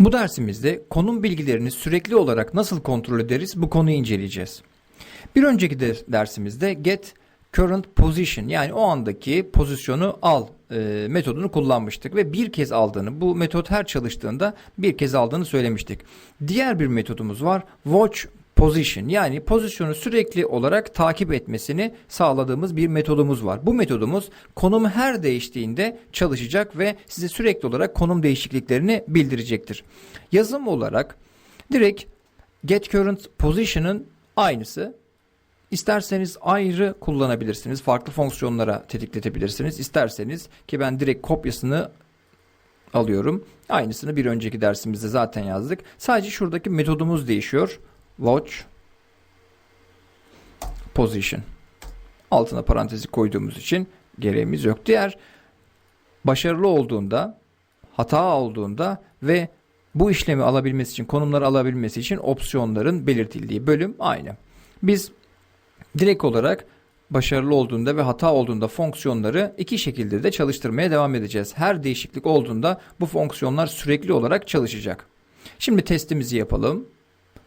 Bu dersimizde konum bilgilerini sürekli olarak nasıl kontrol ederiz bu konuyu inceleyeceğiz. Bir önceki de dersimizde get current position yani o andaki pozisyonu al e, metodunu kullanmıştık ve bir kez aldığını bu metot her çalıştığında bir kez aldığını söylemiştik. Diğer bir metodumuz var watch position yani pozisyonu sürekli olarak takip etmesini sağladığımız bir metodumuz var. Bu metodumuz konum her değiştiğinde çalışacak ve size sürekli olarak konum değişikliklerini bildirecektir. Yazım olarak direkt get current position'ın aynısı. İsterseniz ayrı kullanabilirsiniz. Farklı fonksiyonlara tetikletebilirsiniz. İsterseniz ki ben direkt kopyasını alıyorum. Aynısını bir önceki dersimizde zaten yazdık. Sadece şuradaki metodumuz değişiyor. Watch position. Altına parantezi koyduğumuz için gereğimiz yok. Diğer başarılı olduğunda, hata olduğunda ve bu işlemi alabilmesi için, konumları alabilmesi için opsiyonların belirtildiği bölüm aynı. Biz direkt olarak başarılı olduğunda ve hata olduğunda fonksiyonları iki şekilde de çalıştırmaya devam edeceğiz. Her değişiklik olduğunda bu fonksiyonlar sürekli olarak çalışacak. Şimdi testimizi yapalım.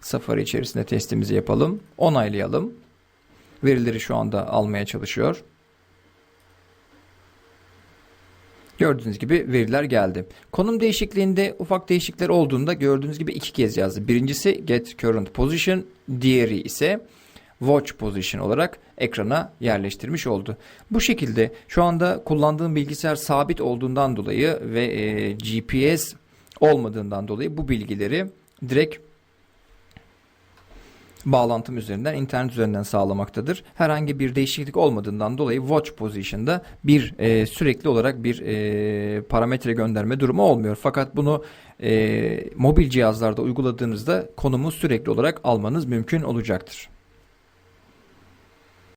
Safari içerisinde testimizi yapalım. Onaylayalım. Verileri şu anda almaya çalışıyor. Gördüğünüz gibi veriler geldi. Konum değişikliğinde ufak değişiklikler olduğunda gördüğünüz gibi iki kez yazdı. Birincisi get current position, diğeri ise watch position olarak ekrana yerleştirmiş oldu. Bu şekilde şu anda kullandığım bilgisayar sabit olduğundan dolayı ve e, GPS olmadığından dolayı bu bilgileri direkt bağlantım üzerinden internet üzerinden sağlamaktadır. Herhangi bir değişiklik olmadığından dolayı watch position'da bir e, sürekli olarak bir e, parametre gönderme durumu olmuyor. Fakat bunu e, mobil cihazlarda uyguladığınızda konumu sürekli olarak almanız mümkün olacaktır.